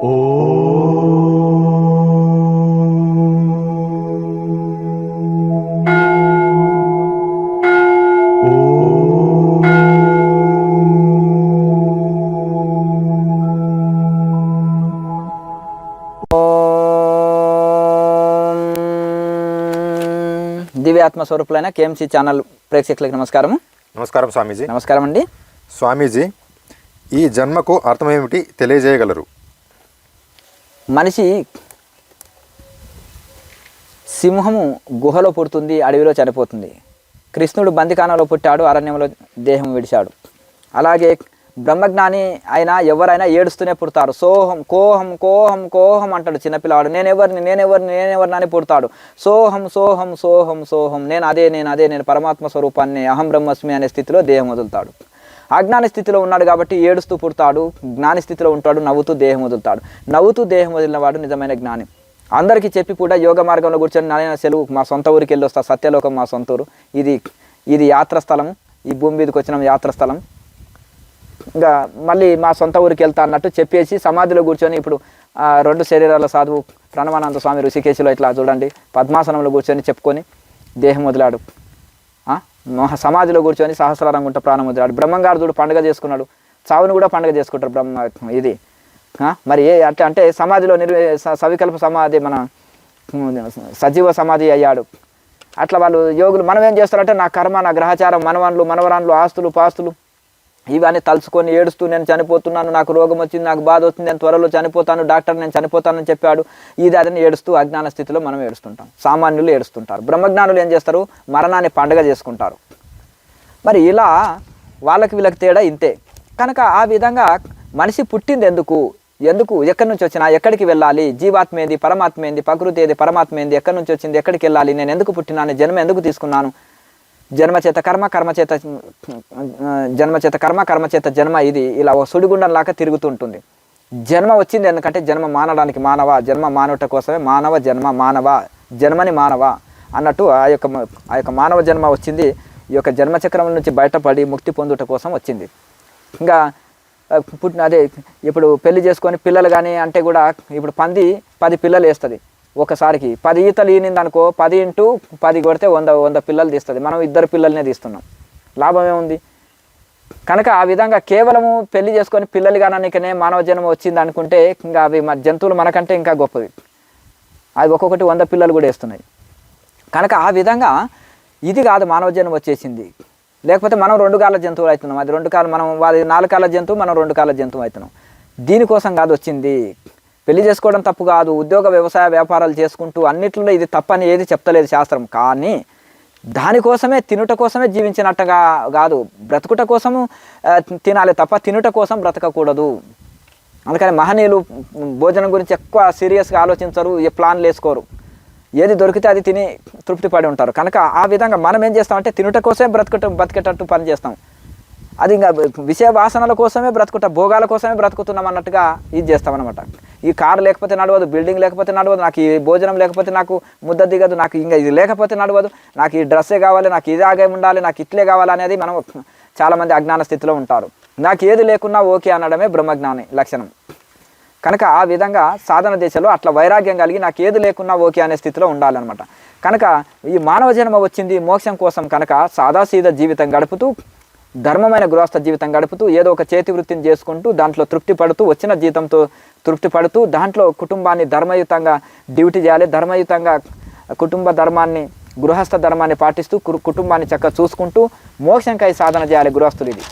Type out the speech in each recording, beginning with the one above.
దివ్యాత్మ స్వరూపులైన KMC channel ప్రేక్షకులకు నమస్కారం నమస్కారం స్వామీజీ. నమస్కారం అండి. స్వామీజీ ఈ జన్మకు అర్థమేమిటి తెలియజేయగలరు? మనిషి సింహము గుహలో పుడుతుంది అడవిలో చనిపోతుంది. కృష్ణుడు బందికానలో పుట్టాడు అరణ్యంలో దేహం విడిచాడు. అలాగే బ్రహ్మజ్ఞాని అయినా ఎవరైనా ఏడుస్తూనే పుడతారు. సోహం కోహం కోహం కోహం అంటాడు చిన్నపిల్లవాడు నేనెవరిని నేనెవరిని నేనెవరిని అని పుడతాడు. సోహం సోహం సోహం సోహం. నేను అదే నేను అదే నేను పరమాత్మ స్వరూపాన్ని అహం బ్రహ్మస్మి అనే స్థితిలో దేహం వదులుతాడు. అజ్ఞాన స్థితిలో ఉన్నాడు కాబట్టి ఏడుస్తూ పుడతాడు జ్ఞాని స్థితిలో ఉంటాడు నవ్వుతూ దేహం వదులుతాడు. నవ్వుతూ దేహం వదిలినవాడు నిజమైన జ్ఞాని. అందరికీ చెప్పి కూడా యోగ మార్గంలో కూర్చొని నాయన సెలవు మా సొంత ఊరికి వెళ్ళి వస్తా సత్యలోకం మా సొంత ఊరు. ఇది ఇది యాత్ర స్థలం ఈ భూమి మీదకి వచ్చిన యాత్రస్థలం ఇంకా మళ్ళీ మా సొంత ఊరికి వెళ్తా అన్నట్టు చెప్పేసి సమాధిలో కూర్చొని ఇప్పుడు రెండు శరీరాల సాధువు ప్రణవానంద స్వామి ఋషికేశిలో ఇట్లా చూడండి పద్మాసనంలో కూర్చొని చెప్పుకొని దేహం వదిలాడు. సమాధిలో కూర్చొని సహస్రారం గుంట ప్రాణం వదిలాడు. బ్రహ్మంగారుడు పండుగ చేసుకున్నాడు. చావును కూడా పండుగ చేసుకుంటారు బ్రహ్మ ఇది. మరి ఏ అంటే అంటే సమాధిలో నిర్వ స- సవికల్ప సమాధి మన సజీవ సమాధి అయ్యాడు. అట్లా వాళ్ళు యోగులు మనం ఏం చేస్తారంటే నా కర్మ నా గ్రహచారం మనవన్లు మనవరాన్లు ఆస్తులు పాస్తులు ఇవన్నీ తలుచుకొని ఏడుస్తూ నేను చనిపోతున్నాను నాకు రోగం వచ్చింది నాకు బాధ వచ్చింది నేను త్వరలో చనిపోతాను డాక్టర్ నేను చనిపోతానని చెప్పాడు. ఇది అదని ఏడుస్తూ అజ్ఞాన స్థితిలో మనం ఏడుస్తుంటాం. సామాన్యులు ఏడుస్తుంటారు. బ్రహ్మజ్ఞానులు ఏం చేస్తారు? మరణాన్ని పండగ చేసుకుంటారు. మరి ఇలా వాళ్ళకి వీళ్ళకి తేడా ఇంతే. కనుక ఆ విధంగా మనిషి పుట్టింది ఎందుకు? ఎందుకు? ఎక్కడి నుంచి వచ్చినా ఎక్కడికి వెళ్ళాలి? జీవాత్మ ఏంది పరమాత్మ ఏంది ప్రకృతి ఏది? పరమాత్మ ఏంది ఎక్కడి నుంచి వచ్చింది? ఎక్కడికి వెళ్ళాలి? నేను ఎందుకు పుట్టినాను? జన్మ ఎందుకు తీసుకున్నాను? జన్మచేత కర్మ కర్మచేత జన్మచేత కర్మ కర్మచేత జన్మ ఇది ఇలా ఓ సుడిగుండం లాగా తిరుగుతుంటుంది జన్మ వచ్చింది ఎందుకంటే జన్మ మానడానికి మానవ జన్మ మానవట కోసమే మానవ జన్మ మానవ జన్మని మానవ అన్నట్టు ఆ యొక్క ఆ యొక్క మానవ జన్మ వచ్చింది. ఈ యొక్క జన్మచక్రం నుంచి బయటపడి ముక్తి పొందుట కోసం వచ్చింది. ఇంకా పుట్టిన అదే ఇప్పుడు పెళ్ళి చేసుకొని పిల్లలు కానీ అంటే కూడా ఇప్పుడు పంది పది పిల్లలు వేస్తుంది. ఒకసారికి. పది ఈతలు ఈనింది అనుకో పది ఇంటూ పది కొడితే వంద వంద పిల్లలు తీస్తుంది. మనం ఇద్దరు పిల్లల్నే తీస్తున్నాం. లాభం ఏముంది? కనుక ఆ విధంగా కేవలము పెళ్ళి చేసుకొని పిల్లలు కాననికనే మానవ జన్మ వచ్చింది అనుకుంటే ఇంకా అవి మన జంతువులు మనకంటే ఇంకా గొప్పవి. అవి ఒక్కొక్కటి వంద పిల్లలు కూడా వేస్తున్నాయి. కనుక ఆ విధంగా ఇది కాదు మానవ జన్మ వచ్చేసింది. లేకపోతే మనం రెండు కాళ్ళ జంతువులు అవుతున్నాం. అది రెండు కాళ్ళు మనం వాది నాలుగు కాళ్ళ జంతువు మనం రెండు కాళ్ళ జంతువు అవుతున్నాం. దీనికోసం కాదు వచ్చింది. పెళ్ళి చేసుకోవడం తప్పు కాదు ఉద్యోగ వ్యవసాయ వ్యాపారాలు చేసుకుంటూ అన్నిట్లో ఇది తప్పని ఏది చెప్తలేదు శాస్త్రం. కానీ దానికోసమే తినుట కోసమే జీవించినట్టుగా కాదు. బ్రతుకుట కోసము తినాలి తప్ప తినుట కోసం బ్రతకకూడదు. అందుకని మహనీయులు భోజనం గురించి ఎక్కువ సీరియస్గా ఆలోచించరు ఏ ప్లాన్లు వేసుకోరు. ఏది దొరికితే అది తిని తృప్తి పడి ఉంటారు. కనుక ఆ విధంగా మనం ఏం చేస్తామంటే తినుట కోసమే బ్రతుకట బతికేటట్టు పని చేస్తాం. అది ఇంకా విషయ వాసనల కోసమే బ్రతుకుంటా భోగాల కోసమే బ్రతుకుతున్నాం అన్నట్టుగా ఇది చేస్తాం అనమాట ఈ కారు లేకపోతే నడవదు బిల్డింగ్ లేకపోతే నడవదు నాకు ఈ భోజనం లేకపోతే నాకు ముద్ద దిగదు నాకు ఇంకా ఇది లేకపోతే నడవదు నాకు ఈ డ్రెస్సే కావాలి నాకు ఇది ఆగే ఉండాలి నాకు ఇట్లే కావాలి అనేది మనం చాలామంది అజ్ఞాన స్థితిలో ఉంటారు. నాకు ఏది లేకున్నా ఓకే అనడమే బ్రహ్మజ్ఞాని లక్షణం. కనుక ఆ విధంగా సాధన దిశలో అట్లా వైరాగ్యం కలిగి నాకు ఏది లేకున్నా ఓకే అనే స్థితిలో ఉండాలన్నమాట. కనుక ఈ మానవ జన్మ వచ్చింది మోక్షం కోసం కనుక సాదాసీద జీవితం గడుపుతూ ధర్మమైన గృహస్థ జీవితం గడుపుతూ ఏదో ఒక చేతి వృత్తిని చేసుకుంటూ దాంట్లో తృప్తి పడుతూ వచ్చిన జీతంతో తృప్తి పడుతూ దాంట్లో కుటుంబాన్ని ధర్మయుతంగా డ్యూటీ చేయాలి ధర్మయుతంగా కుటుంబ ధర్మాన్ని గృహస్థ ధర్మాన్ని పాటిస్తూ కుటుంబాన్ని చక్కగా చూసుకుంటూ మోక్షంకై సాధన చేయాలి గృహస్థులు ఇది.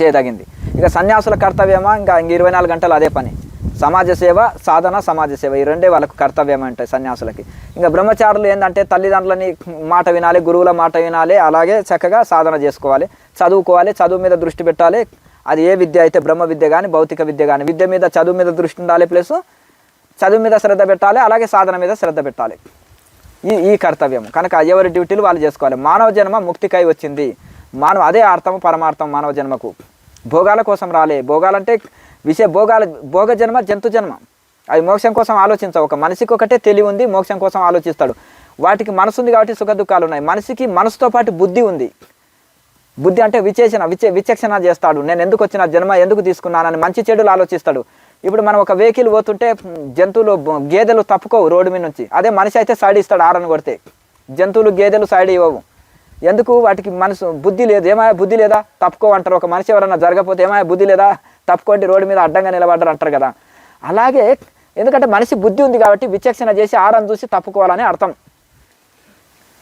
చేయదగింది. ఇక సన్యాసుల కర్తవ్యమా? ఇంకా ఇంక ఇరవై నాలుగు గంటలు అదే పని. సమాజ సేవ సాధన సమాజ సేవ ఈ రెండే వాళ్ళకు కర్తవ్యం ఉంటాయి సన్యాసులకి. ఇంకా బ్రహ్మచారులు ఏంటంటే తల్లిదండ్రులని మాట వినాలి గురువుల మాట వినాలి అలాగే చక్కగా సాధన చేసుకోవాలి. చదువుకోవాలి చదువు మీద దృష్టి పెట్టాలి. అది ఏ విద్య అయితే బ్రహ్మ విద్య కానీ భౌతిక విద్య కానీ విద్య మీద చదువు మీద దృష్టి ఉండాలి ప్లస్ చదువు మీద శ్రద్ధ పెట్టాలి అలాగే సాధన మీద శ్రద్ధ పెట్టాలి. ఈ ఈ కర్తవ్యం కనుక ఎవరి డ్యూటీలు వాళ్ళు చేసుకోవాలి. మానవ జన్మ ముక్తికై వచ్చింది. మానవ అదే అర్థం పరమార్థం మానవ జన్మకు. భోగాల కోసం రాలే. భోగాలంటే విషయ భోగాల భోగ జన్మ జంతు జన్మ. అవి మోక్షం కోసం ఆలోచించవు. ఒక మనిషికి ఒకటే తెలివి ఉంది మోక్షం కోసం ఆలోచిస్తాడు. వాటికి మనసు ఉంది కాబట్టి సుఖ దుఃఖాలు ఉన్నాయి మనిషికి మనసుతో పాటు బుద్ధి ఉంది. బుద్ధి అంటే విచేచన విచే విచక్షణ చేస్తాడు. నేను ఎందుకు వచ్చిన జన్మ ఎందుకు తీసుకున్నానని మంచి చెడులు ఆలోచిస్తాడు. ఇప్పుడు మనం ఒక వెహికల్ పోతుంటే జంతువులు గేదెలు తప్పుకోవు రోడ్డు మీద నుంచి. అదే మనిషి అయితే సైడ్ ఇస్తాడు ఆరని కొడితే. జంతువులు గేదెలు సైడ్ ఇవ్వవు. ఎందుకు? వాటికి మనసు బుద్ధి లేదు. ఏమాయ బుద్ధి లేదా? తప్పుకో అంటారు. ఒక మనిషి ఎవరన్నా జరగకపోతే ఏమాయ బుద్ధి లేదా? తప్పుకోండి రోడ్డు మీద అడ్డంగా నిలబడ్డారు అంటారు కదా. అలాగే ఎందుకంటే మనిషి బుద్ధి ఉంది కాబట్టి విచక్షణ చేసి ఆరని చూసి తప్పుకోవాలని అర్థం.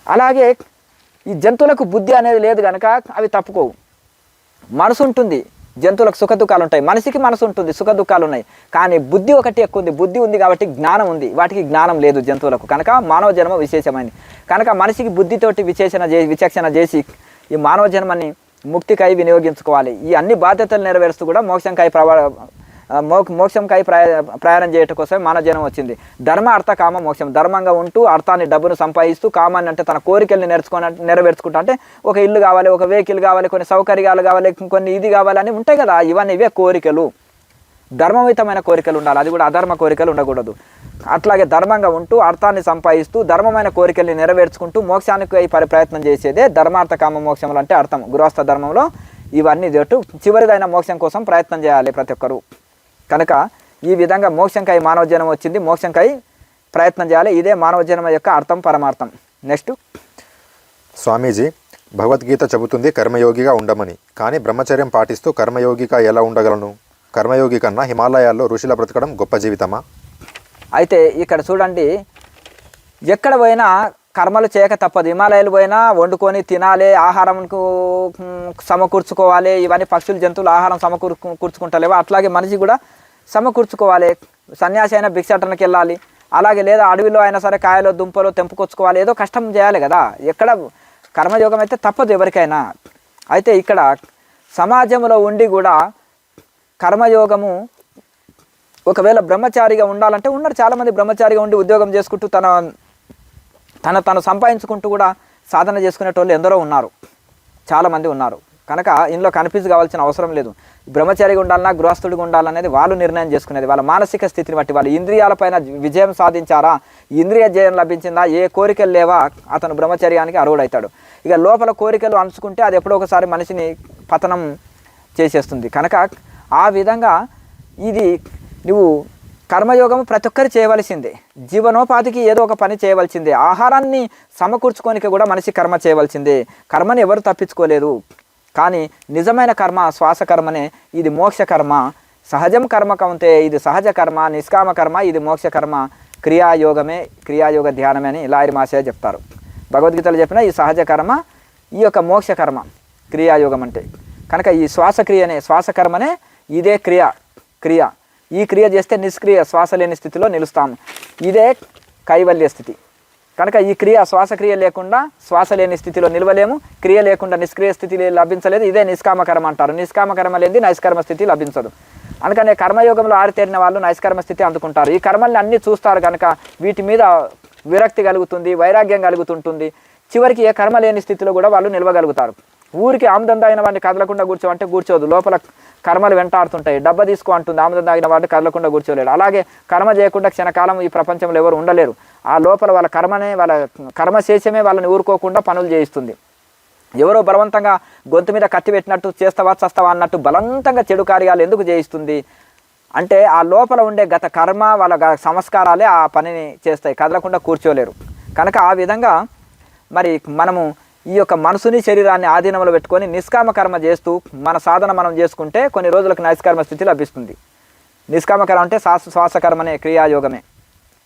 అలాగే ఈ జంతువులకు బుద్ధి అనేది లేదు కనుక అవి తప్పుకోవు. మనసు ఉంటుంది జంతువులకు సుఖ దుఃఖాలు ఉంటాయి. మనిషికి మనసు ఉంటుంది సుఖ దుఃఖాలు ఉన్నాయి. కానీ బుద్ధి ఒకటి ఎక్కువ ఉంది. బుద్ధి ఉంది కాబట్టి జ్ఞానం ఉంది. వాటికి జ్ఞానం లేదు జంతువులకు. కనుక మానవ జన్మ విశేషమైంది. కనుక మనిషికి బుద్ధితోటి విశేషణ చే విచక్షణ చేసి ఈ మానవ జన్మని ముక్తికై వినియోగించుకోవాలి. ఈ అన్ని బాధ్యతలు నెరవేరుస్తూ కూడా మోక్షంకై ప్రవా మోక్షంకై ప్రయా ప్రయాణం చేయటం కోసం మానవ వచ్చింది. ధర్మ అర్థ కామ మోక్షం ధర్మంగా ఉంటూ అర్థాన్ని డబ్బును సంపాదిస్తూ కామాన్ని అంటే తన కోరికల్ని నేర్చుకొని నెరవేర్చుకుంటా అంటే ఒక ఇల్లు కావాలి ఒక వెహికల్ కావాలి కొన్ని సౌకర్యాలు కావాలి కొన్ని ఇది కావాలి అని ఉంటాయి కదా ఇవన్నీ ఇవే కోరికలు. ధర్మవితమైన కోరికలు ఉండాలి. అది కూడా అధర్మ కోరికలు ఉండకూడదు. అట్లాగే ధర్మంగా ఉంటూ అర్థాన్ని సంపాదిస్తూ ధర్మమైన కోరికల్ని నెరవేర్చుకుంటూ మోక్షానికి అయి ప్రయత్నం చేసేదే ధర్మార్థ కామ మోక్షములు అంటే అర్థం. గృహస్థ ధర్మంలో ఇవన్నీ జట్టు చివరిదైన మోక్షం కోసం ప్రయత్నం చేయాలి ప్రతి ఒక్కరు. కనుక ఈ విధంగా మోక్షంకై మానవ జన్మ వచ్చింది. మోక్షంకై ప్రయత్నం చేయాలి. ఇదే మానవ జన్మ యొక్క అర్థం పరమార్థం. నెక్స్ట్ స్వామీజీ భగవద్గీత చెబుతుంది కర్మయోగిగా ఉండమని. కానీ బ్రహ్మచర్యం పాటిస్తూ కర్మయోగిగా ఎలా ఉండగలను? కర్మయోగి కన్నా హిమాలయాల్లో ఋషుల బ్రతకడం గొప్ప జీవితమా? అయితే ఇక్కడ చూడండి. ఎక్కడ పోయినా కర్మలు చేయక తప్పదు. హిమాలయాలు పోయినా వండుకొని తినాలి ఆహారంకు సమకూర్చుకోవాలి. ఇవన్నీ పక్షులు జంతువులు ఆహారం సమకూర్ కూర్చుకుంటలేవు. అట్లాగే మనిషి కూడా సమకూర్చుకోవాలి. సన్యాసి అయినా భిక్షాటనకి వెళ్ళాలి. అలాగే లేదా అడవిలో అయినా సరే కాయలు దుంపలు తెంపుకొచ్చుకోవాలి. ఏదో కష్టం చేయాలి కదా. ఎక్కడ కర్మయోగం అయితే తప్పదు ఎవరికైనా. అయితే ఇక్కడ సమాజంలో ఉండి కూడా కర్మయోగము ఒకవేళ బ్రహ్మచారిగా ఉండాలంటే ఉన్నారు చాలామంది బ్రహ్మచారిగా ఉండి ఉద్యోగం చేసుకుంటూ తన తన తను సంపాదించుకుంటూ కూడా సాధన చేసుకునేటోళ్ళు ఎందరో ఉన్నారు. చాలామంది ఉన్నారు. కనుక ఇందులో కన్ఫ్యూజ్ కావాల్సిన అవసరం లేదు. బ్రహ్మచారిగా ఉండాలన్నా గృహస్థుడిగా ఉండాలనేది వాళ్ళు నిర్ణయం చేసుకునేది. వాళ్ళ మానసిక స్థితిని బట్టి వాళ్ళ ఇంద్రియాలపైన విజయం సాధించారా? ఇంద్రియ జయం లభించిందా? ఏ కోరికలు లేవా? అతను బ్రహ్మచర్యానికి అర్హుడవుతాడు ఇక లోపల కోరికలు అంచుకుంటే అది ఎప్పుడో ఒకసారి మనిషిని పతనం చేసేస్తుంది. కనుక ఆ విధంగా ఇది నువ్వు కర్మయోగం ప్రతి ఒక్కరు చేయవలసిందే. జీవనోపాధికి ఏదో ఒక పని చేయవలసిందే. ఆహారాన్ని సమకూర్చుకోనికి కూడా మనిషి కర్మ చేయవలసిందే. కర్మని ఎవరు తప్పించుకోలేదు. కానీ నిజమైన కర్మ శ్వాస కర్మనే ఇది మోక్ష కర్మ. సహజం కర్మ కంతే ఇది సహజ కర్మ నిష్కామ కర్మ ఇది మోక్ష కర్మ. క్రియాయోగమే క్రియాయోగ ధ్యానమే అని లాయర్ మాసే చెప్తారు. భగవద్గీతలో చెప్పిన ఈ సహజ కర్మ ఈ యొక్క మోక్ష కర్మ క్రియాయోగం అంటే. కనుక ఈ శ్వాసక్రియనే శ్వాసకర్మనే ఇదే క్రియ క్రియ. ఈ క్రియ చేస్తే నిష్క్రియ శ్వాస లేని స్థితిలో నిలుస్తాం ఇదే కైవల్య స్థితి. కనుక ఈ క్రియ శ్వాసక్రియ లేకుండా శ్వాస లేని స్థితిలో నిలవలేము. క్రియ లేకుండా నిష్క్రియ స్థితి లభించలేదు. ఇదే నిష్కామకర్మ అంటారు. నిష్కామకర్మ లేనిది నైష్కర్మ స్థితి లభించదు. అందుకనే కర్మయోగంలో ఆరితేరిన వాళ్ళు నైష్కర్మ స్థితి అందుకుంటారు. ఈ కర్మల్ని అన్ని చూస్తారు కనుక వీటి మీద విరక్తి కలుగుతుంది వైరాగ్యం కలుగుతుంటుంది. చివరికి ఏ కర్మ లేని స్థితిలో కూడా వాళ్ళు నిలవగలుగుతారు. ఊరికి ఆమదంద అయిన వాడిని కదలకుండా కూర్చోమంటే కూర్చోదు. లోపల కర్మలు వెంటాడుతుంటాయి. డబ్బ తీసుకో అంటుంది. ఆముదం తాగిన వాడు కదలకుండా కూర్చోలేడు. అలాగే కర్మ చేయకుండా క్షణకాలం ఈ ప్రపంచంలో ఎవరు ఉండలేరు. ఆ లోపల వాళ్ళ కర్మనే వాళ్ళ కర్మ శేషమే వాళ్ళని ఊరుకోకుండా పనులు చేయిస్తుంది. ఎవరో బలవంతంగా గొంతు మీద కత్తి పెట్టినట్టు చేస్తావా చస్తావా అన్నట్టు బలవంతంగా చెడు కార్యాలు ఎందుకు చేయిస్తుంది? అంటే ఆ లోపల ఉండే గత కర్మ వాళ్ళ గ- సంస్కారాలే ఆ పనిని చేస్తాయి. కదలకుండా కూర్చోలేరు. కనుక ఆ విధంగా మరి మనము ఈ యొక్క మనసుని శరీరాన్ని ఆధీనంలో పెట్టుకొని నిష్కామ కర్మ చేస్తూ మన సాధన మనం చేసుకుంటే కొన్ని రోజులకు నైష్కర్మ స్థితి లభిస్తుంది. నిష్కామకర్మ అంటే శ్వాస శ్వాసకర్మ అనే క్రియాయోగమే.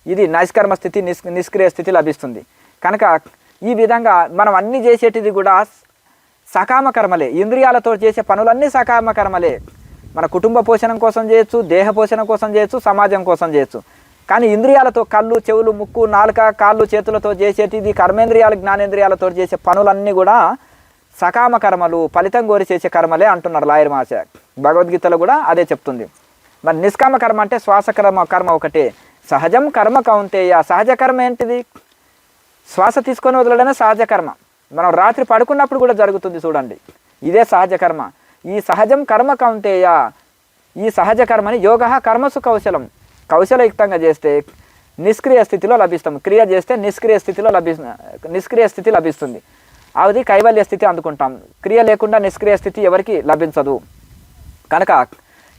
ఇది నైష్కర్మ స్థితి నిస్ నిష్క్రియ స్థితి లభిస్తుంది. కనుక ఈ విధంగా మనం అన్ని చేసేటిది కూడా సకామ కర్మలే. ఇంద్రియాలతో చేసే పనులన్నీ సకామ కర్మలే. మన కుటుంబ పోషణం కోసం చేయొచ్చు దేహ పోషణ కోసం చేయొచ్చు సమాజం కోసం చేయొచ్చు. కానీ ఇంద్రియాలతో కళ్ళు చెవులు ముక్కు నాలుక కాళ్ళు చేతులతో చేసేటిది కర్మేంద్రియాలు జ్ఞానేంద్రియాలతో చేసే పనులన్నీ కూడా సకామ కర్మలు ఫలితం కోరి చేసే కర్మలే అంటున్నారు లాయర్ మాస భగవద్గీతలో కూడా అదే చెప్తుంది. మరి నిష్కామ కర్మ అంటే శ్వాస కర్మ కర్మ ఒకటే. సహజం కర్మ కౌంతేయ. సహజ కర్మ ఏంటిది? శ్వాస తీసుకొని వదలడమే సహజ కర్మ. మనం రాత్రి పడుకున్నప్పుడు కూడా జరుగుతుంది చూడండి. ఇదే సహజ కర్మ. ఈ సహజం కర్మ కౌంతేయ. ఈ సహజ కర్మని యోగ కర్మసు కౌశలం. కౌశలయుక్తంగా చేస్తే నిష్క్రియ స్థితిలో లభిస్తాం. క్రియ చేస్తే నిష్క్రియ స్థితిలో లభి నిష్క్రియ స్థితి లభిస్తుంది. అది కైవల్య స్థితి అందుకుంటాం. క్రియ లేకుండా నిష్క్రియ స్థితి ఎవరికి లభించదు. కనుక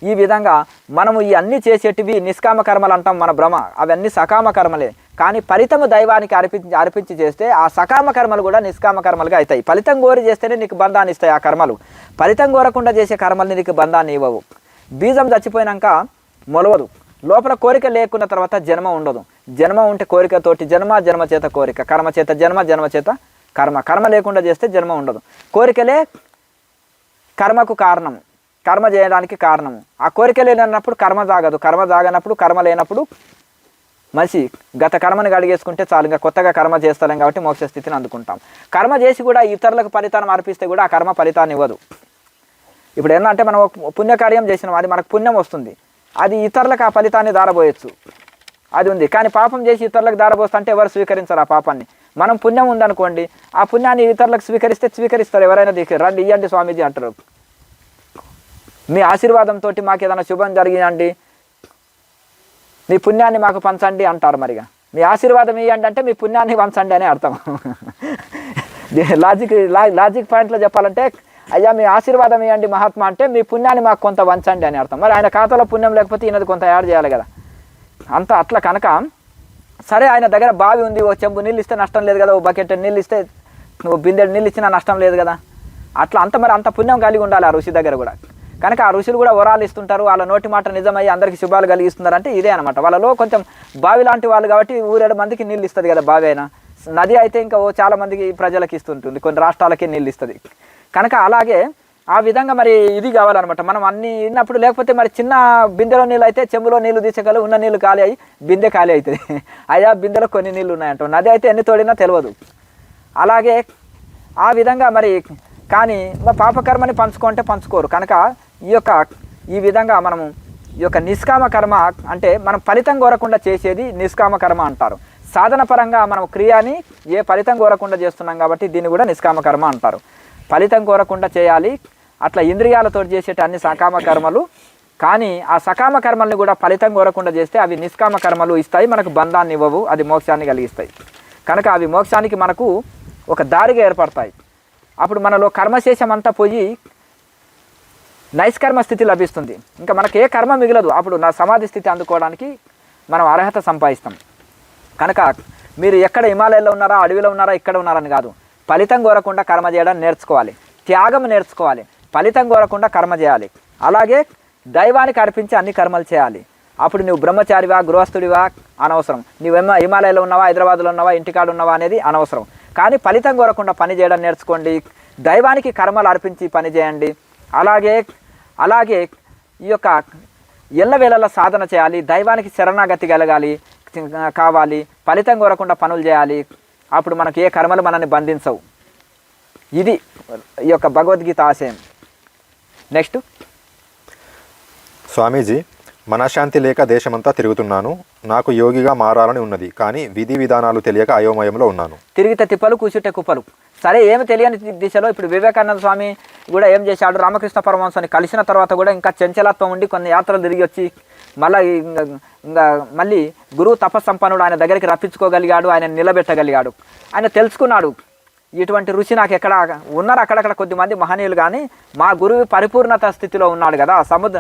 ఈ విధంగా మనము ఈ అన్ని చేసేటివి నిష్కామ కర్మలు అంటాం మన భ్రమ. అవన్నీ సకామ కర్మలే. కానీ ఫలితము దైవానికి అర్పించి అర్పించి చేస్తే ఆ సకామ కర్మలు కూడా నిష్కామ కర్మలుగా అవుతాయి. ఫలితం కోరి చేస్తేనే నీకు బంధాన్ని ఇస్తాయి ఆ కర్మలు. ఫలితం కోరకుండా చేసే కర్మల్ని నీకు బంధాన్ని ఇవ్వవు. బీజం చచ్చిపోయినాక మొలవదు. లోపల కోరిక లేకున్న తర్వాత జన్మ ఉండదు. జన్మ ఉంటే కోరికతోటి జన్మ జన్మ చేత కోరిక. కర్మ చేత జన్మ జన్మ చేత కర్మ. కర్మ లేకుండా చేస్తే జన్మ ఉండదు. కోరికలే కర్మకు కారణం. కర్మ చేయడానికి కారణము ఆ కోరిక లేనప్పుడు కర్మ జాగదు. కర్మ జాగనప్పుడు కర్మ లేనప్పుడు మనిషి గత కర్మను గడిగేసుకుంటే చాలు. ఇంకా కొత్తగా కర్మ చేస్తాం కాబట్టి మోక్ష స్థితిని అందుకుంటాం. కర్మ చేసి కూడా ఇతరులకు ఫలితాన్ని అర్పిస్తే కూడా ఆ కర్మ ఫలితాన్ని ఇవ్వదు. ఇప్పుడు ఏంటంటే మనం ఒక పుణ్యకార్యం చేసినాం. అది మనకు పుణ్యం వస్తుంది. అది ఇతరులకు ఆ ఫలితాన్ని దారబోయచ్చు. అది ఉంది. కానీ పాపం చేసి ఇతరులకు దారబోస్తా అంటే ఎవరు స్వీకరించరు ఆ పాపాన్ని. మనం పుణ్యం ఉందనుకోండి ఆ పుణ్యాన్ని ఇతరులకు స్వీకరిస్తే స్వీకరిస్తారు. ఎవరైనా దిక్కు రండి ఇవ్వండి స్వామీజీ అంటారు. మీ ఆశీర్వాదంతో మాకు ఏదైనా శుభం జరిగిందండి మీ పుణ్యాన్ని మాకు పంచండి అంటారు మరిగా. మీ ఆశీర్వాదం ఇవ్వండి అంటే మీ పుణ్యాన్ని పంచండి అని అర్థం. లాజిక్ లాజిక్ పాయింట్లో చెప్పాలంటే అయ్యా మీ ఆశీర్వాదం ఇవ్వండి మహాత్మా అంటే మీ పుణ్యాన్ని మాకు కొంత వంచండి అని అర్థం. మరి ఆయన ఖాతాలో పుణ్యం లేకపోతే ఈయనది కొంత యాడ్ చేయాలి కదా. అంత అట్లా కనుక సరే ఆయన దగ్గర బావి ఉంది ఓ చెంబు నీళ్ళు ఇస్తే నష్టం లేదు కదా ఓ బకెట్ నీళ్ళు ఇస్తే ఓ బిందెడు నీళ్ళు ఇచ్చినా నష్టం లేదు కదా. అట్లా అంత మరి అంత పుణ్యం కలిగి ఉండాలి ఆ ఋషి దగ్గర కూడా. కనుక ఆ ఋషులు కూడా వరాలు ఇస్తుంటారు వాళ్ళ నోటి మాట నిజమయ్యి అందరికీ శుభాలు కలిగిస్తున్నారు అంటే ఇదే అనమాట వాళ్ళలో కొంచెం బావి లాంటి వాళ్ళు కాబట్టి ఊరేడు మందికి నీళ్ళు ఇస్తుంది కదా బావి అయినా. నది అయితే ఇంకా ఓ చాలా మందికి ప్రజలకు ఇస్తుంటుంది కొన్ని రాష్ట్రాలకి నీళ్ళు ఇస్తుంది. కనుక అలాగే ఆ విధంగా మరి ఇది కావాలన్నమాట. మనం అన్ని ఉన్నప్పుడు లేకపోతే మరి చిన్న బిందెలో నీళ్ళు అయితే చెంబులో నీళ్ళు తీసేకలు ఉన్న నీళ్ళు ఖాళీ అయ్యి బిందె ఖాళీ అవుతుంది. అయ్యా బిందెలో కొన్ని నీళ్ళు ఉన్నాయంట నది అయితే ఎన్ని తోడినా తెలియదు. అలాగే ఆ విధంగా మరి కానీ పాపకర్మని పంచుకుంటే పంచుకోరు. కనుక ఈ యొక్క ఈ విధంగా మనము ఈ యొక్క నిష్కామ కర్మ అంటే మనం ఫలితం కోరకుండా చేసేది నిష్కామ కర్మ అంటారు. సాధన పరంగా మనం క్రియని ఏ ఫలితం కోరకుండా చేస్తున్నాం కాబట్టి దీన్ని కూడా నిష్కామ కర్మ అంటారు. ఫలితం కోరకుండా చేయాలి. అట్లా ఇంద్రియాలతో చేసేట అన్ని సకామ కర్మలు. కానీ ఆ సకామ కర్మల్ని కూడా ఫలితం కోరకుండా చేస్తే అవి నిష్కామ కర్మలు ఇస్తాయి మనకు బంధాన్ని ఇవ్వవు అది మోక్షాన్ని కలిగిస్తాయి. కనుక అవి మోక్షానికి మనకు ఒక దారిగా ఏర్పడతాయి. అప్పుడు మనలో కర్మశేషం అంతా పోయి నైష్కర్మ స్థితి లభిస్తుంది. ఇంకా మనకి ఏ కర్మ మిగలదు. అప్పుడు నా సమాధి స్థితి అందుకోవడానికి మనం అర్హత సంపాదిస్తాం. కనుక మీరు ఎక్కడ హిమాలయాల్లో ఉన్నారా అడవిలో ఉన్నారా ఇక్కడ ఉన్నారని కాదు. ఫలితం కోరకుండా కర్మ చేయడం నేర్చుకోవాలి. త్యాగం నేర్చుకోవాలి. ఫలితం కోరకుండా కర్మ చేయాలి. అలాగే దైవానికి అర్పించి అన్ని కర్మలు చేయాలి. అప్పుడు నువ్వు బ్రహ్మచారివా గృహస్థుడివా? అనవసరం. నువ్వేమో హిమాలయలో ఉన్నావా హైదరాబాద్లో ఉన్నావా ఇంటికాడ ఉన్నావా అనేది అనవసరం. కానీ ఫలితం కోరకుండా పని చేయడం నేర్చుకోండి. దైవానికి కర్మలు అర్పించి పని చేయండి. అలాగే అలాగే ఈ యొక్క ఎల్లవేళలా సాధన చేయాలి. దైవానికి శరణాగతి కలగాలి. కావాలి. ఫలితం కోరకుండా పనులు చేయాలి. అప్పుడు మనకి ఏ కర్మలు మనల్ని బంధించవు. ఇది ఈ యొక్క భగవద్గీత ఆశయం. నెక్స్ట్. స్వామీజీ మనశ్శాంతి లేక దేశమంతా తిరుగుతున్నాను. నాకు యోగిగా మారాలని ఉన్నది కానీ విధి విధానాలు తెలియక అయోమయంలో ఉన్నాను. తిరిగితే తిప్పలు కూర్చుంటే కుప్పలు. సరే ఏమి తెలియని దిశలో ఇప్పుడు వివేకానంద స్వామి కూడా ఏం చేశాడు? రామకృష్ణ పరమహంసని కలిసిన తర్వాత కూడా ఇంకా చంచలత్వం ఉండి కొన్ని యాత్రలు తిరిగి వచ్చి మళ్ళీ ఇంకా మళ్ళీ గురువు తపస్సంపన్నుడు ఆయన దగ్గరికి రప్పించుకోగలిగాడు ఆయన నిలబెట్టగలిగాడు. ఆయన తెలుసుకున్నాడు ఇటువంటి రుచి నాకు ఎక్కడ ఉన్నారు అక్కడక్కడ కొద్దిమంది మహనీయులు కానీ మా గురువు పరిపూర్ణత స్థితిలో ఉన్నాడు కదా సముద్ర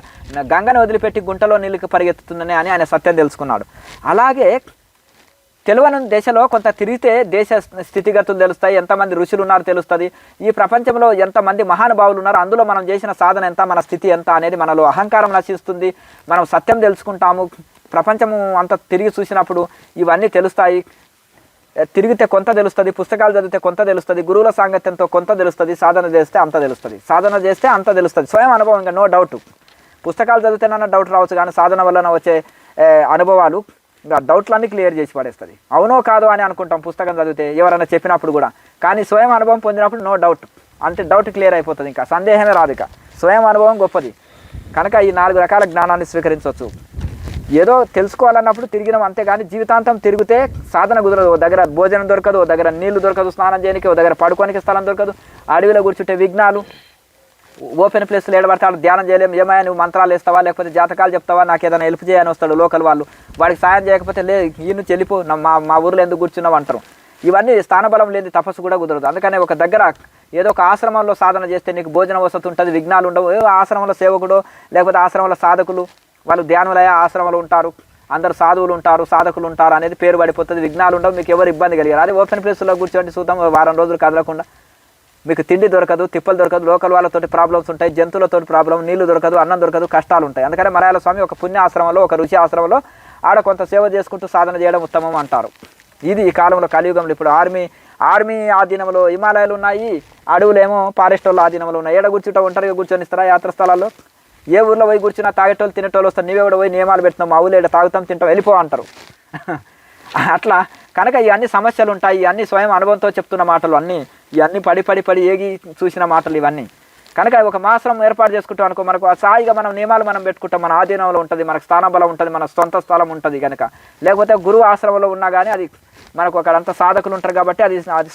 గంగను వదిలిపెట్టి గుంటలో నీళ్ళకి పరిగెత్తుతుందని అని ఆయన సత్యం తెలుసుకున్నాడు. అలాగే తెలియని దేశంలో కొంత తిరిగితే దేశ స్థితిగతులు తెలుస్తాయి ఎంతమంది ఋషులు ఉన్నారో తెలుస్తుంది. ఈ ప్రపంచంలో ఎంతమంది మహానుభావులు ఉన్నారో అందులో మనం చేసిన సాధన ఎంత మన స్థితి ఎంత అనేది మనలో అహంకారం నశిస్తుంది. మనం సత్యం తెలుసుకుంటాము. ప్రపంచము అంత తిరిగి చూసినప్పుడు ఇవన్నీ తెలుస్తాయి. తిరిగితే కొంత తెలుస్తుంది పుస్తకాలు చదివితే కొంత తెలుస్తుంది గురువుల సాంగత్యంతో కొంత తెలుస్తుంది సాధన చేస్తే అంత తెలుస్తుంది. సాధన చేస్తే అంత తెలుస్తుంది. స్వయం అనుభవం నో డౌట్ పుస్తకాలు చదివితేనన్నా డౌట్ రావచ్చు కానీ సాధన వలన వచ్చే అనుభవాలు. ఇంకా డౌట్లన్నీ క్లియర్ చేసి పడేస్తుంది. అవునో కాదో అని అనుకుంటాం పుస్తకం చదివితే ఎవరైనా చెప్పినప్పుడు కూడా. కానీ స్వయం అనుభవం పొందినప్పుడు నో డౌట్ అంతే డౌట్ క్లియర్ అయిపోతుంది ఇంకా. సందేహమే రాదు ఇక. స్వయం అనుభవం గొప్పది. కనుక ఈ నాలుగు రకాల జ్ఞానాన్ని స్వీకరించవచ్చు. ఏదో తెలుసుకోవాలన్నప్పుడు తిరిగినాం అంతే కానీ జీవితాంతం తిరిగితే సాధన కుదరదు. ఓ దగ్గర భోజనం దొరకదు ఓ దగ్గర నీళ్ళు దొరకదు స్నానం చేయడానికి ఓ దగ్గర పడుకోనికి స్థలం దొరకదు. అడవిలో కూర్చుంటే విఘ్నాలు ఓపెన్ ప్లేస్లో ఏడబడతాడు ధ్యానం చేయలేము ఏమైనా నువ్వు మంత్రాలు వేస్తావా? లేకపోతే జాతకాలు చెప్తావా? నాకు ఏదైనా హెల్ప్ చేయని వస్తాడు లోకల్ వాళ్ళు. వాడికి సాయం చేయకపోతే లే ఈ నుంచి వెళ్ళిపో మా మా ఊర్లో ఎందుకు కూర్చున్నావు అంటారు. ఇవన్నీ స్థానబలం లేని తపస్సు కూడా కుదరదు. అందుకనే ఒక దగ్గర ఏదో ఒక ఆశ్రమంలో సాధన చేస్తే నీకు భోజన వసతి ఉంటుంది విఘ్నాలు ఉండవు. ఏదో ఆశ్రమంలో సేవకుడు లేకపోతే ఆశ్రమంలో సాధకులు వాళ్ళు ధ్యానులయ ఆశ్రమంలో ఉంటారు. అందరు సాధువులు ఉంటారు సాధకులు ఉంటారు అనేది పేరు పడిపోతుంది. విఘ్నాలు ఉండవు మీకు ఎవరు ఇబ్బంది కలిగారు. అదే ఓపెన్ ప్లేస్లో కూర్చోండి చూద్దాం వారం రోజులు కదలకుండా. మీకు తిండి దొరకదు తిప్పలు దొరకదు లోకల్ వాళ్ళతోటి ప్రాబ్లమ్స్ ఉంటాయి జంతువులతో ప్రాబ్లం నీళ్ళు దొరకదు అన్నం దొరకదు కష్టాలు ఉంటాయి. అందుకని మలయాళ స్వామి ఒక పుణ్య ఆశ్రమంలో ఒక రుచి ఆశ్రమంలో ఆడ కొంత సేవ చేసుకుంటూ సాధన చేయడం ఉత్తమం అంటారు. ఇది ఈ కాలంలో కలియుగంలో ఇప్పుడు ఆర్మీ ఆర్మీ ఆధీనంలో హిమాలయాలు ఉన్నాయి అడవులేమో ఫారెస్ట్ ఆధీనంలో ఉన్నాయి. ఏడ కూర్చుంటా ఒంటరిగా కూర్చొని ఇస్తారా యాత్ర స్థలాల్లో? ఏ ఊర్లో పోయి కూర్చున్నా తాగేటోళ్ళు తినేటోళ్ళు వస్తారు. నీవే కూడా పోయి నియమాలు పెట్టినాం మా ఊళ్ళో ఈడ తాగుతాం తింటాం వెళ్ళిపో అంటారు. అట్లా కనుక ఇవన్నీ సమస్యలు ఉంటాయి ఇవన్నీ స్వయం అనుభవంతో చెప్తున్న మాటలు అన్నీ ఇవన్నీ పడి పడి పడి ఏగి చూసిన మాటలు ఇవన్నీ. కనుక ఒక మాసం ఏర్పాటు చేసుకుంటాం అనుకో మనకు ఆ సాయిగా మనం నియమాలు మనం పెట్టుకుంటాం మన ఆధీనంలో ఉంటుంది మనకు స్థానబలం ఉంటుంది మన సొంత స్థలం ఉంటుంది కనుక లేకపోతే గురువు ఆశ్రమంలో ఉన్నా కానీ అది మనకు అక్కడంతా సాధకులు ఉంటారు కాబట్టి అది అది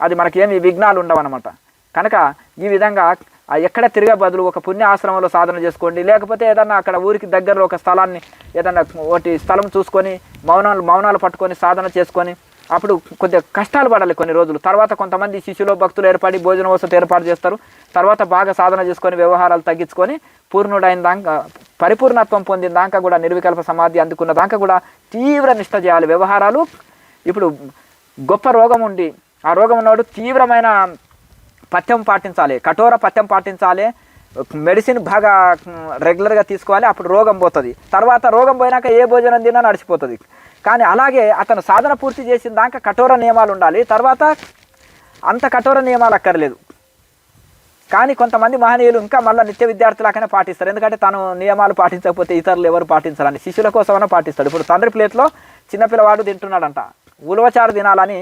అది మనకి ఏమి విఘ్నాలు ఉండవు అనమాట కనుక ఈ విధంగా ఎక్కడ తిరిగే బదులు ఒక పుణ్య ఆశ్రమంలో సాధన చేసుకోండి. లేకపోతే ఏదన్నా అక్కడ ఊరికి దగ్గరలో ఒక స్థలాన్ని ఏదన్నా ఒకటి స్థలం చూసుకొని మౌనాలు మౌనాలు పట్టుకొని సాధన చేసుకొని అప్పుడు కొద్దిగా కష్టాలు పడాలి కొన్ని రోజులు. తర్వాత కొంతమంది శిష్యులు భక్తులు ఏర్పడి భోజన వసతి ఏర్పాటు చేస్తారు. తర్వాత బాగా సాధన చేసుకొని వ్యవహారాలు తగ్గించుకొని పూర్ణుడైన దాకా పరిపూర్ణత్వం పొందిన దాకా కూడా నిర్వికల్ప సమాధి అందుకున్న దాకా కూడా తీవ్ర నిష్ట చేయాలి. వ్యవహారాలు ఇప్పుడు గొప్ప రోగం ఉండి ఆ రోగం ఉన్నవాడు తీవ్రమైన పథ్యం పాటించాలి కఠోర పథ్యం పాటించాలి మెడిసిన్ బాగా రెగ్యులర్గా తీసుకోవాలి అప్పుడు రోగం పోతుంది. తర్వాత రోగం పోయినాక ఏ భోజనం తిన్నా నడిచిపోతుంది. కానీ అలాగే అతను సాధన పూర్తి చేసిన దాకా కఠోర నియమాలు ఉండాలి. తర్వాత అంత కఠోర నియమాలు అక్కర్లేదు. కానీ కొంతమంది మహనీయులు ఇంకా మళ్ళీ నిత్య విద్యార్థులకనే పాటిస్తారు. ఎందుకంటే తను నియమాలు పాటించకపోతే ఇతరులు ఎవరు పాటించాలని శిష్యుల కోసమైనా పాటిస్తాడు. ఇప్పుడు తండ్రి ప్లేట్లో చిన్నపిల్లవాడు తింటున్నాడంట. ఉలవచారు తినాలని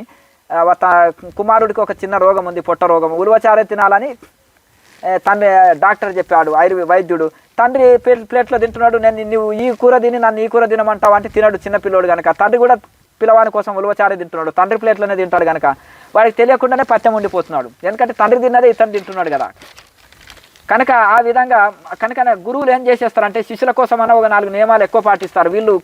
కుమారుడికి ఒక చిన్న రోగం ఉంది పొట్ట రోగం. ఉలవచారే తినాలని తండ్రి డాక్టర్ చెప్పాడు ఆయుర్వే వైద్యుడు. తండ్రి ప్లేట్లో తింటున్నాడు నేను నువ్వు ఈ కూర తిని నన్ను ఈ కూర తినమంటావు అంటే తినడు చిన్న పిల్లోడు కనుక తండ్రి కూడా పిల్లవాని కోసం ఉలవచారే తింటున్నాడు తండ్రి ప్లేట్లోనే తింటాడు కనుక వాడికి తెలియకుండానే పచ్చం ఉండిపోతున్నాడు. ఎందుకంటే తండ్రి తిన్నదే ఇతను తింటున్నాడు కదా. కనుక ఆ విధంగా కనుక గురువులు ఏం చేసేస్తారంటే శిష్యుల కోసమన్నా ఒక నాలుగు నియమాలు ఎక్కువ పాటిస్తారు. వీళ్ళు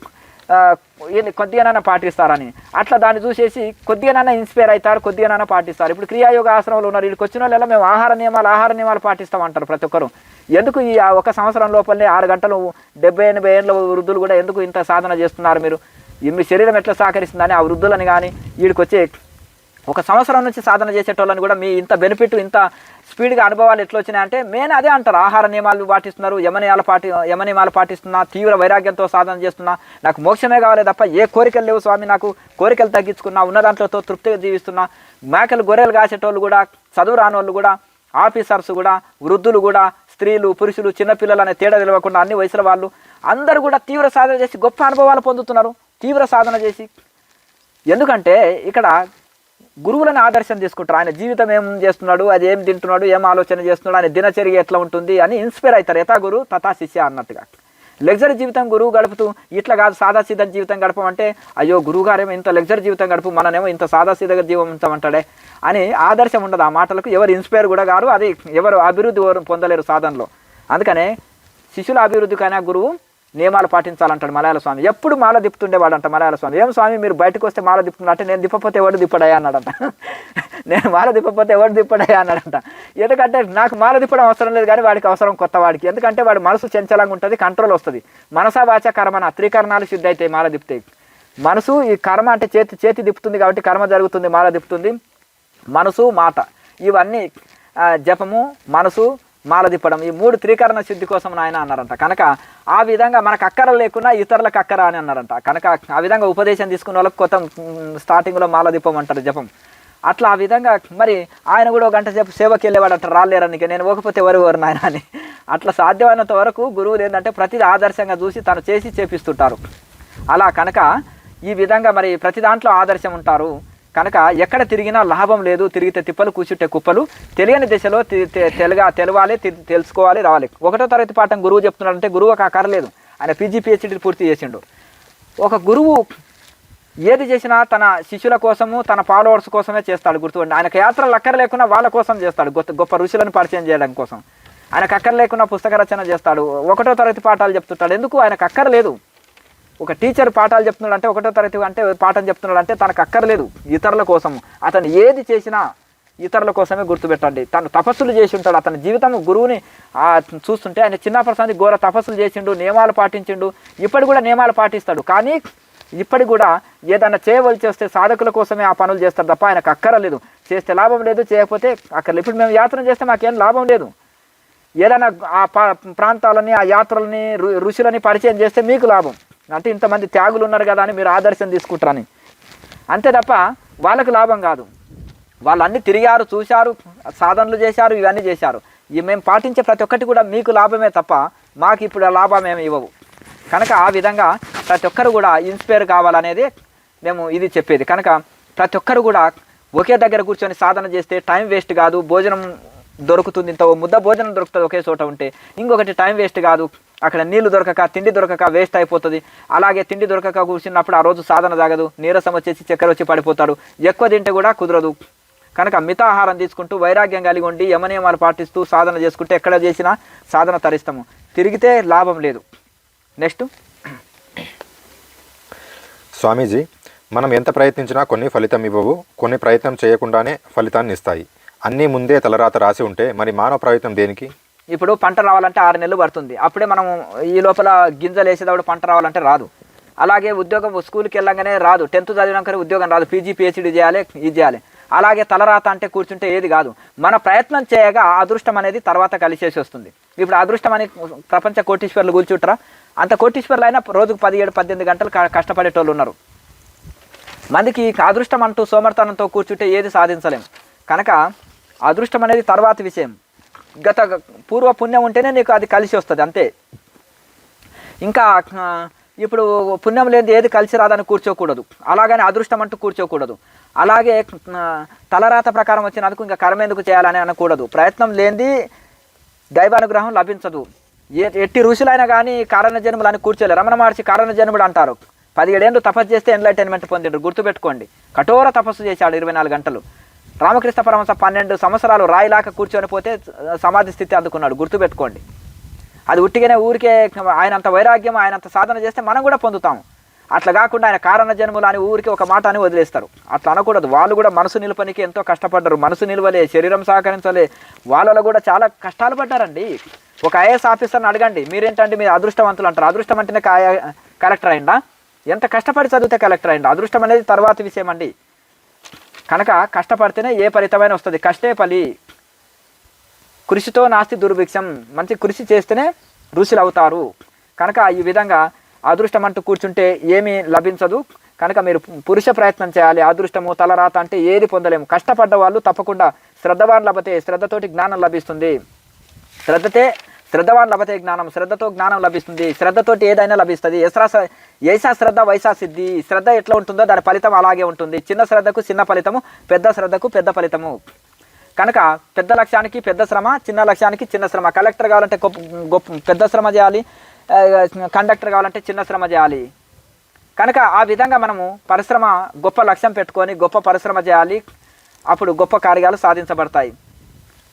కొద్దిగానైనా పాటిస్తారని. అట్లా దాన్ని చూసేసి కొద్దిగానైనా ఇన్స్పైర్ అవుతారు కొద్దిగానైనా పాటిస్తారు. ఇప్పుడు క్రియాయోగ ఆశ్రమంలో ఉన్నారు వీళ్ళకి వచ్చిన వాళ్ళు మేము ఆహార నియమాలు ఆహార నియమాలు పాటిస్తామంటారు ప్రతి ఒక్కరు. ఎందుకు ఈ ఒక సంవత్సరం లోపలనే ఆరు గంటలు డెబ్బై ఎనభై ఏళ్ళ వృద్ధులు కూడా ఎందుకు ఇంత సాధన చేస్తున్నారు మీరు? మీ శరీరం ఎట్లా సహకరిస్తుందని ఆ వృద్ధులని కానీ వీడికి వచ్చే ఒక సంవత్సరం నుంచి సాధన చేసేటోళ్ళని కూడా మీ ఇంత బెనిఫిట్ ఇంత స్పీడ్గా అనుభవాలు ఎట్లా వచ్చినాయంటే మెయిన్ అదే అంటారు. ఆహార నియమాలు పాటిస్తున్నారు. యమనియాలు పాటి యమనియమాలు పాటిస్తున్నా తీవ్ర వైరాగ్యంతో సాధన చేస్తున్నా. నాకు మోక్షమే కావాలి తప్ప ఏ కోరికలు లేవు స్వామి. నాకు కోరికలు తగ్గించుకున్నా ఉన్న దాంట్లోతో తృప్తిగా జీవిస్తున్నా. మేకలు గొర్రెలు కాసేటోళ్ళు కూడా చదువు రాని వాళ్ళు కూడా ఆఫీసర్స్ కూడా వృద్ధులు కూడా స్త్రీలు పురుషులు చిన్నపిల్లలు అనే తేడా తెలియకుండా అన్ని వయసుల వాళ్ళు అందరూ కూడా తీవ్ర సాధన చేసి గొప్ప అనుభవాలు పొందుతున్నారు. తీవ్ర సాధన చేసి. ఎందుకంటే ఇక్కడ గురువులను ఆదర్శం తీసుకుంటారు. ఆయన జీవితం ఏం చేస్తున్నాడు అది ఏం తింటున్నాడు ఏం ఆలోచన చేస్తున్నాడు ఆయన దినచర్య ఎట్లా ఉంటుంది అని ఇన్స్పైర్ అవుతారు. యథా గురు తథా శిష్య అన్నట్టుగా. లగ్జరీ జీవితం గురువు గడుపుతూ ఇట్లా కాదు సాదాసీదా జీవితం గడపమంటే అయ్యో గురువుగారేమో ఇంత లగ్జరీ జీవితం గడుపు మననేమో ఇంత సాదాసీదగా జీవించమంటాడే అని ఆదర్శం ఉండదు. ఆ మాటలకు ఎవరు ఇన్స్పైర్ కూడా గారు అది ఎవరు అభివృద్ధి పొందలేరు సాధనలో. అందుకనే శిష్యుల అభివృద్ధికైనా గురువు నియమాలు పాటించాలంటాడు మలయాళ స్వామి. ఎప్పుడు మాల దిప్పుతుండేవాడంట మలయాళ స్వామి. ఏం స్వామి మీరు బయటకు వస్తే మాల దిప్పుతున్నారంటే నేను దిప్పపోతే ఎవడు దిప్పడయ్యా అన్నాడంట. నేను మాల దిప్పపోతే ఎవడు దిప్పడయ్యా అన్నాడంట. ఎందుకంటే నాకు మాల దిప్పడం అవసరం లేదు కానీ వాడికి అవసరం కొత్త వాడికి. ఎందుకంటే వాడు మనసు చంచలంగా ఉంటుంది కంట్రోల్ వస్తుంది. మనసా వాచ కర్మన త్రికరణాలు శుద్ధి అవుతాయి మాల దిప్తే మనసు ఈ కర్మ అంటే చేతి చేతి దిప్పుతుంది కాబట్టి కర్మ జరుగుతుంది మాల దిప్పుతుంది మనసు మాట ఇవన్నీ జపము మనసు మాల తిప్పడం ఈ మూడు త్రీకరణ శుద్ధి కోసం నాయన అన్నారంట. కనుక ఆ విధంగా మనకు అక్కర లేకున్నా ఇతరులకు అక్కర అని అన్నారంట. కనుక ఆ విధంగా ఉపదేశం తీసుకున్న వాళ్ళకి కొత్త స్టార్టింగ్లో మాల దీపం అంటారు జపం. అట్లా ఆ విధంగా మరి ఆయన కూడా ఒక గంట సేపు సేవకి వెళ్ళేవాడంట. రాలేరనికి. నేను పోకపోతే ఎవరు ఎవరు నాయన అని. అట్లా సాధ్యమైనంత వరకు గురువులు ఏంటంటే ప్రతిది ఆదర్శంగా చూసి తను చేసి చేపిస్తుంటారు. అలా కనుక ఈ విధంగా మరి ప్రతి దాంట్లో ఆదర్శం ఉంటారు. కనుక ఎక్కడ తిరిగినా లాభం లేదు. తిరిగితే తిప్పలు కూర్చుంటే కుప్పలు. తెలియని దిశలో తెలుగా తెలవాలి తెలుసుకోవాలి రావాలి. ఒకటో తరగతి పాఠం గురువు చెప్తున్నాడంటే గురువు ఒక లేదు ఆయన పీజీ పిహెచ్డీ పూర్తి చేసిండు. ఒక గురువు ఏది చేసినా తన శిష్యుల కోసము తన ఫాలోవర్స్ కోసమే చేస్తాడు గుర్తుపండి. ఆయనకు యాత్రలు అక్కర లేకుండా వాళ్ళ కోసం చేస్తాడు. గొప్ప గొప్ప ఋషులను పరిచయం చేయడం కోసం. ఆయనకు అక్కర లేకుండా పుస్తక రచన చేస్తాడు. ఒకటో తరగతి పాఠాలు చెప్తుంటాడు. ఎందుకు? ఆయనకు అక్కర లేదు ఒక టీచర్ పాఠాలు చెప్తున్నాడు అంటే ఒకటో తరగతి అంటే పాఠం చెప్తున్నాడు అంటే తనకు అక్కర్లేదు ఇతరుల కోసం. అతను ఏది చేసినా ఇతరుల కోసమే గుర్తుపెట్టండి. తను తపస్సులు చేసి ఉంటాడు. అతని జీవితం గురువుని చూస్తుంటే ఆయన చిన్నప్పటి సంది ఘోర తపస్సులు చేసిండు నియమాలు పాటించిండు. ఇప్పటి కూడా నియమాలు పాటిస్తాడు. కానీ ఇప్పటి కూడా ఏదైనా చేయవలసి వస్తే సాధకుల కోసమే ఆ పనులు చేస్తాడు తప్ప ఆయనకు అక్కరలేదు. చేస్తే లాభం లేదు చేయకపోతే అక్కడ ఇప్పుడు మేము యాత్ర చేస్తే మాకేం లాభం లేదు. ఏదైనా ఆ పా- ప్రాంతాలని ఆ యాత్రలని రు ఋషులని పరిచయం చేస్తే మీకు లాభం. అంటే ఇంతమంది త్యాగులు ఉన్నారు కదా అని మీరు ఆదర్శం తీసుకుంటారని. అంతే తప్ప వాళ్ళకు లాభం కాదు. వాళ్ళు తిరిగారు చూశారు సాధనలు చేశారు ఇవన్నీ చేశారు. ఇవి మేము పాటించే ప్రతి ఒక్కటి కూడా మీకు లాభమే తప్ప మాకు ఇప్పుడు ఆ లాభం ఏమి ఇవ్వవు. కనుక ఆ విధంగా ప్రతి ఒక్కరు కూడా ఇన్స్పైర్ కావాలనేది మేము ఇది చెప్పేది. కనుక ప్రతి ఒక్కరు కూడా ఒకే దగ్గర కూర్చొని సాధన చేస్తే టైం వేస్ట్ కాదు భోజనం దొరుకుతుంది. ఇంత ముద్ద భోజనం దొరుకుతుంది ఒకే చోట ఉంటే. ఇంకొకటి టైం వేస్ట్ కాదు. అక్కడ నీళ్ళు దొరకక తిండి దొరకక వేస్ట్ అయిపోతుంది. అలాగే తిండి దొరకక కూర్చున్నప్పుడు ఆ రోజు సాధన తాగదు నీరసం వచ్చేసి చక్కెర వచ్చి పడిపోతాడు. ఎక్కువ తింటే కూడా కుదరదు. కనుక మితాహారం తీసుకుంటూ వైరాగ్యం కలిగి ఉండి యమనియమాలు పాటిస్తూ సాధన చేసుకుంటే ఎక్కడ చేసినా సాధన తరిస్తాము. తిరిగితే లాభం లేదు. నెక్స్ట్. స్వామీజీ మనం ఎంత ప్రయత్నించినా కొన్ని ఫలితం ఇవ్వవు కొన్ని ప్రయత్నం చేయకుండానే ఫలితాన్ని ఇస్తాయి. అన్నీ ముందే తలరాత రాసి ఉంటే మరి మానవ ప్రయత్నం దేనికి? ఇప్పుడు పంట రావాలంటే ఆరు నెలలు పడుతుంది. అప్పుడే మనం ఈ లోపల గింజలు వేసేటప్పుడు పంట రావాలంటే రాదు. అలాగే ఉద్యోగం స్కూల్కి వెళ్ళంగానే రాదు. టెన్త్ చదివినాకనే ఉద్యోగం రాదు. పీజీ పిహెచ్డీ చేయాలి ఇది చేయాలి. అలాగే తలరాత అంటే కూర్చుంటే ఏది కాదు. మన ప్రయత్నం చేయగా అదృష్టం అనేది తర్వాత కలిసేసి వస్తుంది. ఇప్పుడు అదృష్టం అని ప్రపంచ కోటీశ్వర్లు కూర్చుంటారా అంత కోటీశ్వర్లు అయినా రోజుకు పదిహేడు పద్దెనిమిది గంటలు కష్టపడేటోళ్ళు ఉన్నారు. మందికి అదృష్టం అంటూ సోమర్తనంతో కూర్చుంటే ఏది సాధించలేం. కనుక అదృష్టం అనేది తర్వాత విషయం. గత పూర్వ పుణ్యం ఉంటేనే నీకు అది కలిసి వస్తుంది అంతే. ఇంకా ఇప్పుడు పుణ్యం లేనిది ఏది కలిసి రాదని కూర్చోకూడదు. అలాగని అదృష్టం అంటూ కూర్చోకూడదు. అలాగే తలరాత ప్రకారం వచ్చినందుకు ఇంకా కర్మ ఎందుకు చేయాలని అనకూడదు. ప్రయత్నం లేనిది దైవానుగ్రహం లభించదు. ఏ ఎట్టి ఋషులైనా కానీ కారణ జన్ములు అని కూర్చోలేరు. రమణ మహర్షి కారణ జన్ముడు అంటారు. పదిహేడేళ్ళు తపస్సు చేస్తే ఎంటర్టైన్మెంట్ పొందిండ్రు. గుర్తుపెట్టుకోండి. కఠోర తపస్సు చేశాడు ఇరవై నాలుగు గంటలు. రామకృష్ణ పరమహంస పన్నెండు సంవత్సరాలు రాయిలాక కూర్చొని పోతే సమాధి స్థితి అందుకున్నాడు. గుర్తుపెట్టుకోండి. అది ఉట్టిగానే ఊరికే ఆయన అంత వైరాగ్యం ఆయన అంత సాధన చేస్తే మనం కూడా పొందుతాము. అట్లా కాకుండా ఆయన కారణ జన్ములు అని ఊరికి ఒక మాట అని వదిలేస్తారు. అట్లా అనకూడదు. వాళ్ళు కూడా మనసు నిలపనికి ఎంతో కష్టపడ్డారు. మనసు నిలవలే శరీరం సహకరించలే. వాళ్ళలో కూడా చాలా కష్టాలు పడ్డారండి. ఒక ఐఏఎస్ ఆఫీసర్ని అడగండి. మీరేంటండి? మీరు అదృష్టవంతులు అంటారు. అదృష్టం అంటేనే కలెక్టర్ అయిందా? ఎంత కష్టపడి చదివితే కలెక్టర్ అయిందా? అదృష్టం అనేది తర్వాత విషయం అండి. కనుక కష్టపడితేనే ఏ ఫలితమైన వస్తుంది. కష్టే ఫలి. కృషితో నాస్తి దుర్భిక్షం. మంచి కృషి చేస్తేనే ఋషులు అవుతారు కనుక ఈ విధంగా అదృష్టం అంటూ కూర్చుంటే ఏమీ లభించదు. కనుక మీరు పురుష ప్రయత్నం చేయాలి. అదృష్టము తలరాత అంటే ఏది పొందలేము. కష్టపడ్డ వాళ్ళు తప్పకుండా శ్రద్ధవాన్ లభతే శ్రద్ధతోటి జ్ఞానం లభిస్తుంది. శ్రద్ధతే శ్రద్ధవాన్ లభతే జ్ఞానం శ్రద్ధతో జ్ఞానం లభిస్తుంది. శ్రద్ధతోటి ఏదైనా లభిస్తుంది. ఎసరా ఏసా శ్రద్ధ వైసా సిద్ధి. శ్రద్ధ ఎట్లా ఉంటుందో దాని ఫలితం అలాగే ఉంటుంది. చిన్న శ్రద్ధకు చిన్న ఫలితము పెద్ద శ్రద్ధకు పెద్ద ఫలితము. కనుక పెద్ద లక్ష్యానికి పెద్ద శ్రమ చిన్న లక్ష్యానికి చిన్న శ్రమ. కలెక్టర్ కావాలంటే గొప్ప గొప్ప పెద్ద శ్రమ చేయాలి. కండక్టర్ కావాలంటే చిన్న శ్రమ చేయాలి. కనుక ఆ విధంగా మనము పరిశ్రమ గొప్ప లక్ష్యం పెట్టుకొని గొప్ప పరిశ్రమ చేయాలి. అప్పుడు గొప్ప కార్యాలు సాధించబడతాయి.